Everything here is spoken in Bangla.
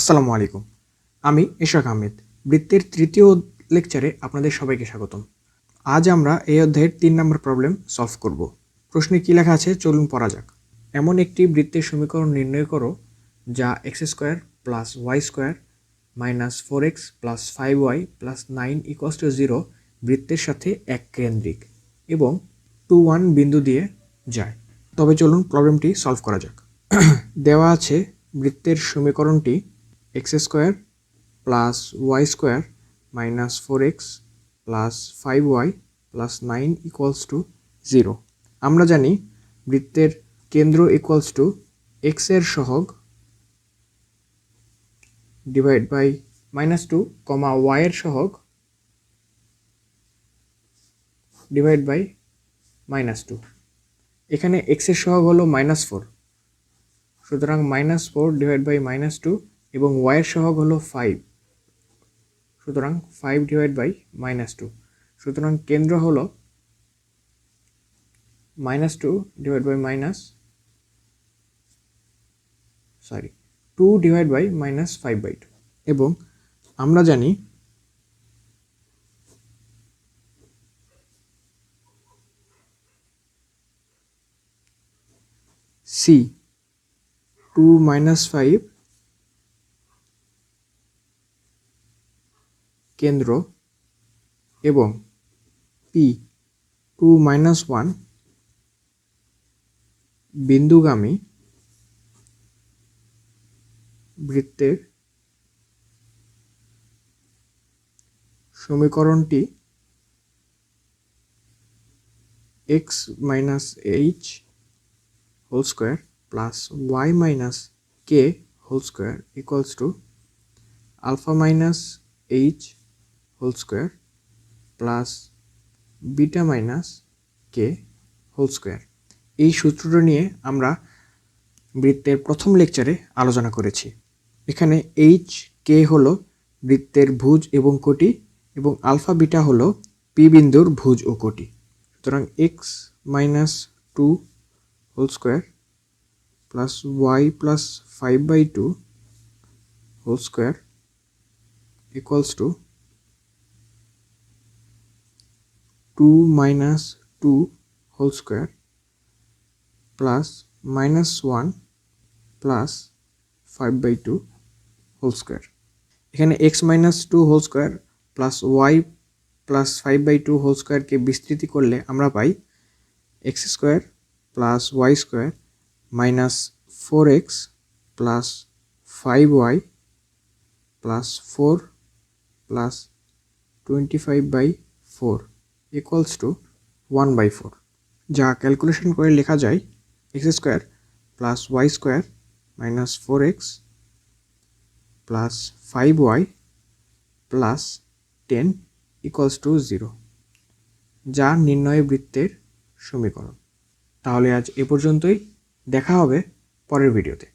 আসসালামু আলাইকুম। আমি ইশরাক আহমেদ, বৃত্তের তৃতীয় লেকচারে আপনাদের সবাইকে স্বাগতম। আজ আমরা এই অধ্যায়ের তিন নম্বর প্রবলেম সলভ করব। প্রশ্নে কী লেখা আছে? চলুন পড়া যাক। এমন একটি বৃত্তের সমীকরণ নির্ণয় করো, যা x square plus y square minus four x plus five y plus nine equals to zero বৃত্তের সাথে এক কেন্দ্রিক এবং টু ওয়ান বিন্দু দিয়ে যায়। তবে চলুন প্রবলেমটি সলভ করা যাক। দেওয়া আছে বৃত্তের সমীকরণটি x square plus y square minus four x plus five y plus nine equals to zero. আমরা জানি বৃত্তের কেন্দ্র ইকুয়ালস টু এক্সের সহগ divide by minus two comma ওয়াইয়ের সহগ ডিভাইড বাই মাইনাস টু। এখানে এক্সের সহগ হলো মাইনাস ফোর। সুতরাং minus four divide by minus two এবং ওয়াইয়ের সহগ হলো ফাইভ সুতরাং five divide by minus two সুতরাং কেন্দ্র হলো minus two divide by minus sorry two divide by minus five by two এবং আমরা জানি সি টু মাইনাস ফাইভ কেন্দ্র এবং পি টু মাইনাস ওয়ান বিন্দুগামী বৃত্তের সমীকরণটি x minus h whole square plus y minus k whole square equals to alpha minus H whole square plus beta minus K whole square এই সূত্রটা নিয়ে আমরা বৃত্তের প্রথম লেকচারে আলোচনা করেছি। এখানে এইচ কে হলো বৃত্তের ভুজ এবং কোটি এবং আলফা বিটা হলো পি বিন্দুর ভুজ ও কোটি। সুতরাং x minus two whole square plus y plus five by two whole square equals to 2 minus 2 whole square plus minus 1 plus 5 by 2 whole square. এখানে x minus two whole square plus y plus five by two whole স্কোয়ারকে বিস্তৃতি করলে আমরা পাই x square plus y square minus four x plus five y plus four plus twenty five by four equals to one by four যা ক্যালকুলেশন করে লেখা যায় x square plus y square minus four x plus five y plus ten equals to zero যা নির্ণয় বৃত্তের সমীকরণ। তাহলে আজ এ পর্যন্তই। দেখা হবে পরের ভিডিওতে